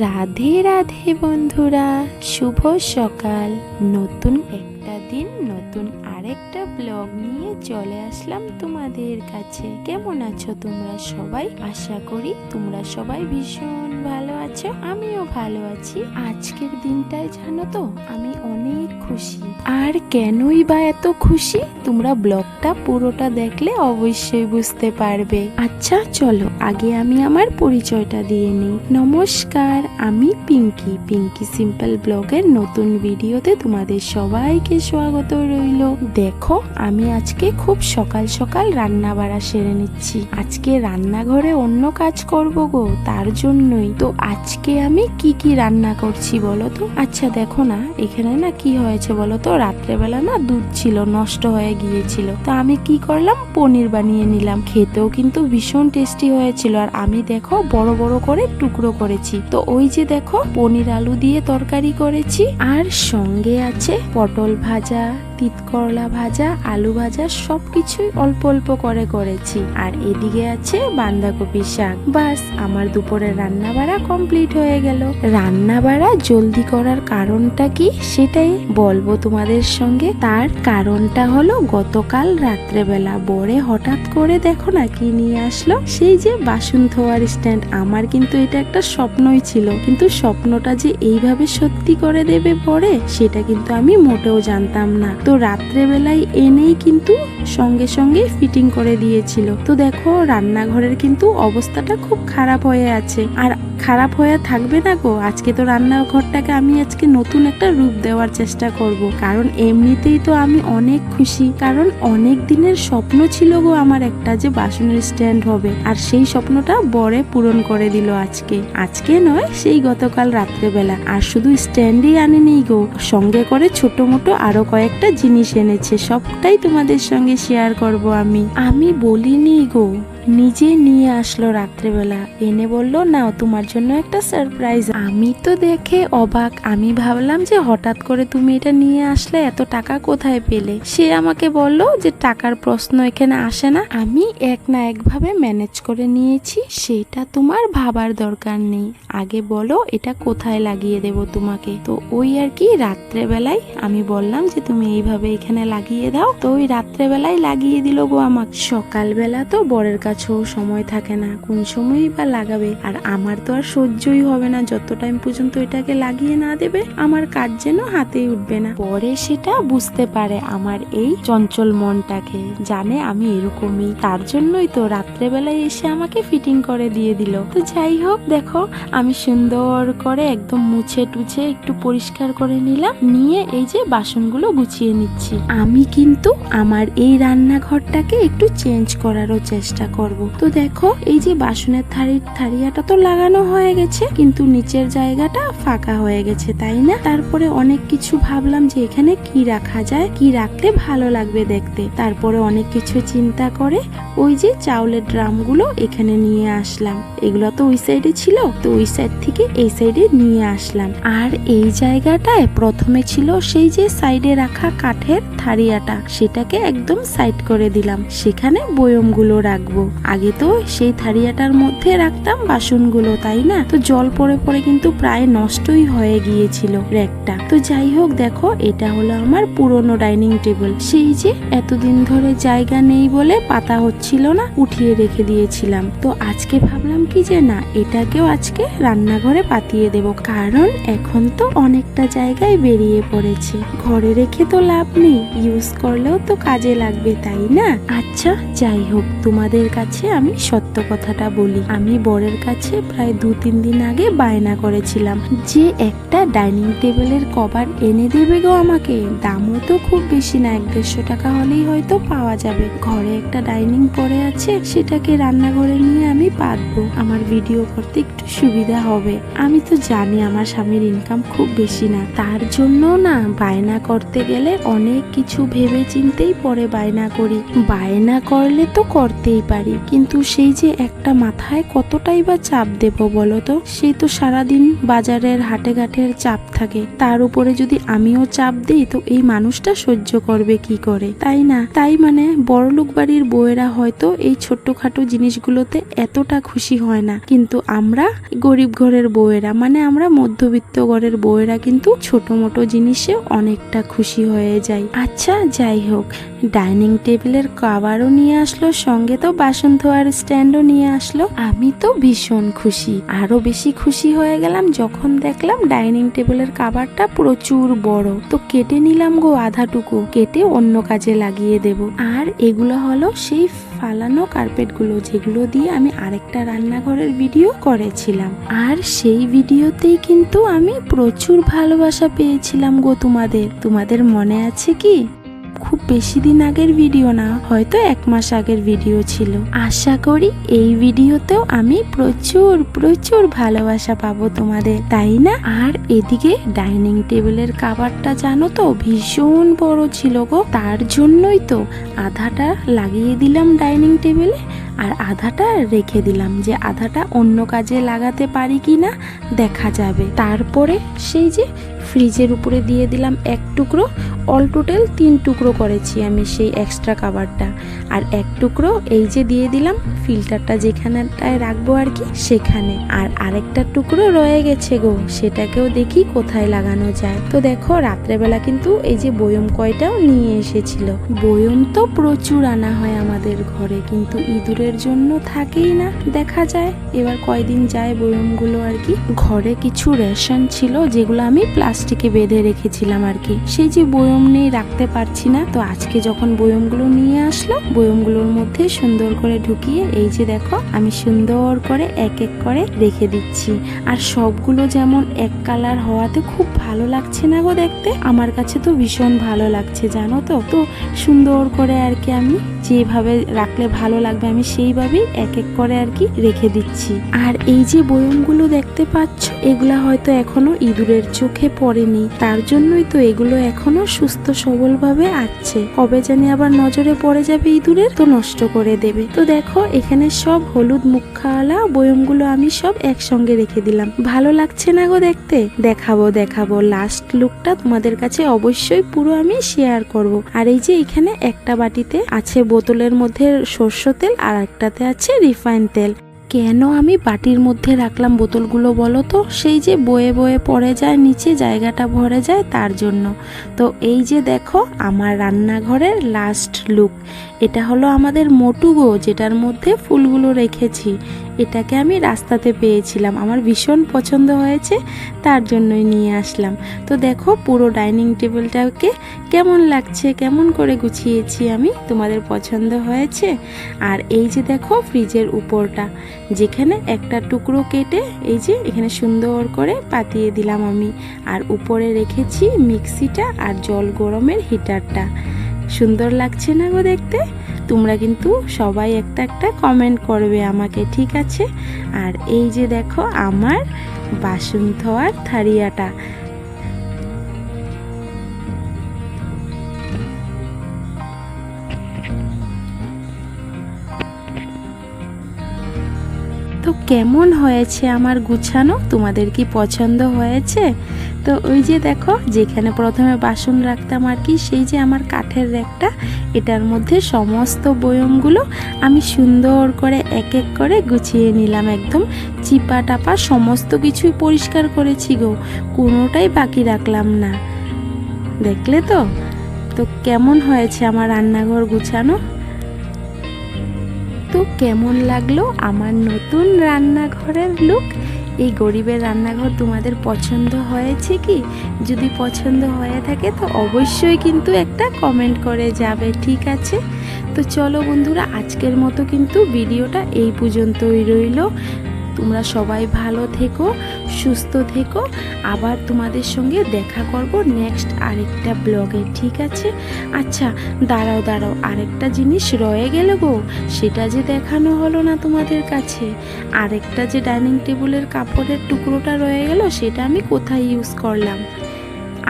রাধে রাধে বন্ধুরা, শুভ সকাল। নতুন একটা দিন, নতুন আরেকটা ব্লগ নিয়ে চলে আসলাম তোমাদের কাছে। কেমন আছো তোমরা সবাই? আশা করি তোমরা সবাই ভীষণ ভালো আছো। আমিও ভালো আছি। আজকের দিনটায় জানো তো, আমি অনেক খুশি। আর কেনই বা এত খুশি? তোমরা ব্লগটা পুরোটা দেখলে অবশ্যই বুঝতে পারবে। আচ্ছা চলো, আগে আমি আমার পরিচয়টা দিয়ে নিই। নমস্কার, আমি পিঙ্কি। পিঙ্কি সিম্পল ব্লগের নতুন ভিডিওতে তোমাদের সবাইকে স্বাগত রইল। দেখো, আমি আজকে খুব সকাল সকাল রান্না বাড়া সেরে নিচ্ছি। আজকে রান্নাঘরে অন্য কাজ করব গো, তার জন্যই। তো আজকে আমি কি কি রান্না করছি বলো তো? আচ্ছা দেখো না, এখানে না কি হয়েছে বলো তো? রাত্রেবেলা না দুধ ছিল, নষ্ট হয়ে গিয়েছিল। তো আমি কি করলাম? পনির বানিয়ে নিলাম। খেতেও কিন্তু ভীষণ টেস্টি হয়েছিল। আর আমি দেখো বড় বড় করে টুকরো করেছি। তো ওই যে দেখো, পনির আলু দিয়ে তরকারি করেছি। আর সঙ্গে আছে পটল ভাজা তিত করলা ভাজা, আলু ভাজা সবকিছুই অল্প অল্প করে করেছি। আর এদিকে আছে বাঁধাকপি শাক। বাস, আমার দুপুরের রান্না বাড়া কমপ্লিট হয়ে গেল। রান্না বাড়া জলদি করার কারণটা কি সেটাই বলব তোমাদের সঙ্গে। তার কারণটা হলো গতকাল রাত্রেবেলা বরে হঠাৎ করে দেখো না কি নিয়ে আসলো? সেই যে বাসন ধোয়ার স্ট্যান্ড আমার কিন্তু এটা একটা স্বপ্নই ছিল। কিন্তু স্বপ্নটা যে এইভাবে সত্যি করে দেবে পরে সেটা কিন্তু আমি মোটেও জানতাম না। তো রাত্রেবেলায় এনেই কিন্তু সঙ্গে সঙ্গে ফিটিং করে দিয়েছিল। তো দেখো, রান্নাঘরের কিন্তু অবস্থাটা খুব খারাপ হয়ে আছে। আর খারাপ হয়ে থাকবে না গো। আজকে তো রান্নাঘরটাকে আমি আজকে নতুন একটা রূপ দেওয়ার চেষ্টা করব। কারণ এমনিতেই তো আমি অনেক খুশি। কারণ অনেক দিনের স্বপ্ন ছিল গো আমার একটা যে বাসনের স্ট্যান্ড হবে। আর সেই স্বপ্নটা বরে পূরণ করে দিল আজকে। আজকে নয়, সেই গতকাল রাত্রেবেলা। আর শুধু স্ট্যান্ডেই আনেনি গো। সঙ্গে করে ছোট মোটো আরও কয়েকটা জিনিস এনেছে। সবটাই তোমাদের সঙ্গে শেয়ার করব আমি। আমি বলিনি গো। নিজে নিয়ে আসলো রাত্রেবেলা। এনে বলল, নাও, তোমার জন্য একটা সারপ্রাইজ আমি তো দেখে অবাক। আমি ভাবলাম যে হঠাৎ করে তুমি এটা নিয়ে আসলে এত টাকা কোথায় পেলে? সে আমাকে বলল যে টাকার প্রশ্ন এখানে আসে না। আমি এক না একভাবে ম্যানেজ করে নিয়েছি, সেটা তোমার ভাবার দরকার নেই। আগে বলো, এটা কোথায় লাগিয়ে দেব তোমাকে? তো ওই আর কি, রাত্রেবেলায় আমি বললাম যে তুমি এইভাবে এখানে লাগিয়ে দাও। তো ওই রাত্রেবেলায় লাগিয়ে দিল গো আমাকে। সকালবেলা তো বরের কাছেও সময় থাকে না, কোন সময়ই বা লাগাবে? আর আমার তো আর সহ্যই হবে না, যত টাইম পর্যন্ত এটাকে লাগিয়ে না দেবে, আমার কাজ যেন হাতেই উঠবে না। পরে সেটা বুঝতে পারে আমার এই চঞ্চল মনটাকে, জানে আমি এরকমই। তার জন্যই তো রাত্রেবেলায় এসে আমাকে ফিটিং করে দিয়ে দিল। তো যাই হোক, দেখো, আমি সুন্দর করে একদম মুছে টুছে একটু পরিষ্কার করে নিলাম, নিয়ে এই যে বাসনগুলো গুছিয়ে নিচ্ছি। আমি কিন্তু আমার এই রান্নাঘরটাকে একটু চেঞ্জ করারও চেষ্টা করব। তো দেখো, এই যে বাসনের থারির থারিয়াটা তো লাগানো হয়ে গেছে, কিন্তু নিচের জায়গাটা ফাঁকা হয়ে গেছে, তাই না? তারপরে অনেক কিছু ভাবলাম যে এখানে কি রাখা যায়, কি রাখলে ভালো লাগবে দেখতে। তারপরে অনেক কিছু চিন্তা করে ওই যে চাউলের ড্রামগুলো এখানে নিয়ে আসলাম। এগুলো তো ওই সাইডে ছিল, তো ওই সাইড থেকে এই সাইডে নিয়ে আসলাম। আর এই জায়গাটায় প্রথমে ছিল সেই যে সাইডে রাখা কাঠের থারিয়াটা, সেটাকে একদম সাইড করে দিলাম। সেখানে বয়মগুলো রাখব। আগে তো সেই থারিয়াটার মধ্যে রাখতাম বাসনগুলো, তাই না? তো জল পড়ে পরে কিন্তু প্রায় নষ্টই হয়ে গিয়েছিল র্যাকটা। তো যাই হোক, দেখো, এটা হলো আমার পুরনো ডাইনিং টেবিল। সেই যে এতদিন ধরে জায়গা নেই বলে পাতা হচ্ছিল না, উঠিয়ে রেখে দিয়েছিলাম। তো আজকে ভাবলাম কি যে না, এটাকেও আজকে রান্নাঘরে পাতিয়ে দেব, কারণ এখন তো অনেকটা জায়গায় বেরিয়ে পড়েছে। ঘরে রেখে তো লাভ নেই, ইউজ করলেও তো কাজে লাগবে, তাই না? আচ্ছা যাই হোক, তোমাদের কাছে আমি সত্য কথাটা বলি। আমি বরের কাছে প্রায় দু তিন দিন আগে বায়না করেছিলাম যে একটা ডাইনিং টেবিলের কভার এনে দেবে গো আমাকে। দামও তো খুব বেশি না এক দেড়শো টাকা হলেই হয়তো পাওয়া যাবে। ঘরে একটা ডাইনিং পড়ে আছে, সেটাকে রান্নাঘরে নিয়ে আমি পাতবো। আমার ভিডিও করতে একটু সুবিধা হবে। আমি তো জানি আমার স্বামীর ইনকাম খুব বেশি না। তার জন্য না বায়না করতে গেলে অনেক কিছু ভেবে চিন্তেই পরে বায়না করি। বায়না করলে তো করতেই পারি। পারি, কিন্তু সেই যে একটা মাথায় কতটাই বা চাপ দেব বলো তো? সেই তো সারাদিন বাজারের হাটে ঘাটের চাপ থাকে। তার উপরে যদি আমিও চাপ দিই, তো এই মানুষটা সহ্য করবে কি করে? তাই না? তাই মানে বড়লোক বাড়ির বউয়েরা হয়তো এই ছোট্টখাটো জিনিসগুলোতে এতটা খুশি হয় না। কিন্তু আমরা গরিব ঘরের বউয়েরা মানে আমরা মধ্যবিত্ত ঘরের বউয়েরা কিন্তু ছোট মোটো জিনিসে অনেকটা খুশি হয়ে যাই। আচ্ছা যাই হোক, ডাইনিং টেবিলের কাভারও নিয়ে আসলো, সঙ্গে তো বাসন ধোয়ার স্ট্যান্ডও নিয়ে আসলো। আমি তো ভীষণ খুশি। আরও বেশি খুশি হয়ে গেলাম যখন দেখলাম ডাইনিং টেবিলের কাভারটা প্রচুর বড়। তো কেটে নিলাম গো আধাটুকু। কেটে অন্য কাজে লাগিয়ে দেব। আর এগুলো হলো সেই ফালানো কার্পেটগুলো যেগুলো দিয়ে আমি আরেকটা রান্নাঘরের ভিডিও করেছিলাম। আর সেই ভিডিওতেই কিন্তু আমি প্রচুর ভালোবাসা পেয়েছিলাম গো তোমাদের। তোমাদের মনে আছে কি? খুব বেশি দিন আগের ভিডিও না, হয়তো এক মাস আগের ভিডিও ছিল। আশা করি এই ভিডিওতেও আমি প্রচুর প্রচুর ভালোবাসা পাবো তোমাদের, তাই না? আর এদিকে ডাইনিং টেবিলের কাবারটা জানো তো, ভীষণ বড় ছিল গো। তার জন্যই তো আধাটা লাগিয়ে দিলাম ডাইনিং টেবিলে, আর আধাটা রেখে দিলাম যে আধাটা অন্য কাজে লাগাতে পারি কি না দেখা যাবে। তারপরে সেই যে ফ্রিজের উপরে দিয়ে দিলাম এক টুকরো, অল টোটাল তিন টুকরো করেছি আমি সেই এক্সট্রা কাভারটা আর এক টুকরো এই যে দিয়ে দিলাম ফিল্টারটা যেখানেটায় রাখব আর কি, সেখানে। আর আরেকটা টুকরো রয়ে গেছে গো, সেটাকেও দেখি কোথায় লাগানো যায়। তো দেখো, রাত্রেবেলা কিন্তু এই যে বয়ম কয়টাও নিয়ে এসেছিল। বয়ম তো প্রচুর আনা হয় আমাদের ঘরে, কিন্তু ইঁদুরের জন্য থাকেই না, দেখা যায়। এবার কয়দিন যায় বয়মগুলো আর কি। ঘরে কিছু রেশন ছিল যেগুলো আমি প্লাস্টিকে বেঁধে রেখেছিলাম আর কি। সেই যে বয়ম নেই রাখতে পারছি না, তো আজকে যখন বয়মগুলো নিয়ে আসলো বয়মগুলোর মধ্যে সুন্দর করে ঢুকিয়ে এই যে দেখো, আমি সুন্দর করে এক এক করে রেখে দিচ্ছি। আর সবগুলো যেমন এক কালার হওয়াতে খুব ভালো লাগছে না গো দেখতে, আমার কাছে তো ভীষণ ভালো লাগছে, জানো তো? তো সুন্দর করে আর কি আমি যেভাবে রাখলে ভালো লাগবে, আমি সেইভাবেই এক এক করে আর কি রেখে দিচ্ছি। আর এই যে বয়মগুলো দেখতে পাচ্ছ, এগুলা হয়তো এখনও ইঁদুরের চোখে পড়েনি তার জন্যই তো এগুলো এখনও সুস্থ সবল ভাবে আছে কবে জানি আবার নজরে পড়ে যাবে ইঁদুরের, তো নষ্ট করে দেবে। তো দেখো, এখানে সব হলুদ মুখাওয়ালা বয়মগুলো আমি সব একসঙ্গে রেখে দিলাম। ভালো লাগছে না গো দেখতে? দেখাবো দেখাবো। লাস্ট লুকটা তোমাদের কাছে অবশ্যই পুরো আমি শেয়ার করব। আর এই যে এখানে একটা বাটিতে আছে বোতলের মধ্যে সর্ষ তেল, আর একটাতে আছে রিফাইন তেল। কেন আমি বাটির মধ্যে রাখলাম বোতলগুলো বলো তো? সেই যে বয়ে বয়ে পড়ে যায়, নিচে জায়গাটা ভরে যায় তার জন্য। তো এই যে দেখো, আমার রান্নাঘরের লাস্ট লুক এটা হলো আমাদের মোটুগো যেটার মধ্যে ফুলগুলো রেখেছি। এটাকে আমি রাস্তাতে পেয়েছিলাম। আমার ভীষণ পছন্দ হয়েছে, তার জন্যই নিয়ে আসলাম। তো দেখো, পুরো ডাইনিং টেবিলটাকে কেমন লাগছে, কেমন করে গুছিয়েছি আমি, তোমাদের পছন্দ হয়েছে? আর এই যে দেখো ফ্রিজের উপরটা। যেখানে একটা টুকরো কেটে এই যে এখানে সুন্দর করে পাতিয়ে দিলাম আমি। আর উপরে রেখেছি মিক্সিটা আর জল গরমের হিটারটা। সুন্দর লাগছে না গো দেখতে? তোমরা কিন্তু সবাই একটা একটা কমেন্ট করবে আমাকে, ঠিক আছে? আর এই যে দেখো আমার বাসন ধোয়ার থারিয়াটা। তো কেমন হয়েছে আমার গুছানো? তোমাদের কি পছন্দ হয়েছে? তো ওই যে দেখো, যেখানে প্রথমে বাসন রাখতাম আর কি, সেই যে আমার কাঠের র্যাকটা, এটার মধ্যে সমস্ত বয়মগুলো আমি সুন্দর করে এক এক করে গুছিয়ে নিলাম একদম। চিপা টাপা সমস্ত কিছুই পরিষ্কার করেছি গো, কোনোটাই বাকি রাখলাম না। দেখলে তো? তো কেমন হয়েছে আমার রান্নাঘর গুছানো? তো কেমন লাগল আমার নতুন রান্নাঘরের লুক এই গরিবের রান্নাঘর তোমাদের পছন্দ হয়েছে কি? যদি পছন্দ হয়ে থাকে তো অবশ্যই কিন্তু একটা কমেন্ট করে যাবে, ঠিক আছে? তো চলো বন্ধুরা, আজকের মতো কিন্তু ভিডিওটা এই পর্যন্তই রইল। তোমরা সবাই ভালো থেকো সুস্থ থেকো। আবার তোমাদের সঙ্গে দেখা করব নেক্সট আরেকটা ব্লগে ঠিক আছে? আচ্ছা দাঁড়াও দাঁড়াও, আরেকটা জিনিস রয়ে গেল গো। সেটা যে দেখানো হলো না তোমাদের কাছে। আরেকটা যে ডাইনিং টেবিলের কাপড়ের টুকরোটা রয়ে গেল, সেটা আমি কোথায় ইউজ করলাম?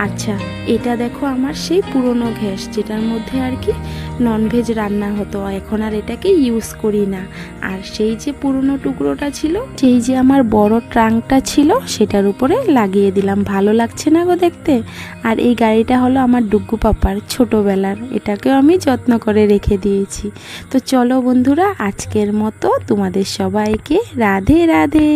আচ্ছা এটা দেখো আমার সেই পুরনো গ্যাস, যেটার মধ্যে আর কি ননভেজ রান্না হতো। এখন আর এটাকে ইউজ করি না। আর সেই যে পুরনো টুকরোটা ছিল, সেই যে আমার বড় ট্রাঙ্কটা ছিল, সেটার উপরে লাগিয়ে দিলাম। ভালো লাগছে না গো দেখতে? আর এই গাড়িটা হলো আমার ডুগ্গু পাপার, ছোটোবেলার। এটাকেও আমি যত্ন করে রেখে দিয়েছি। তো চলো বন্ধুরা, আজকের মতো তোমাদের সবাইকে রাধে রাধে।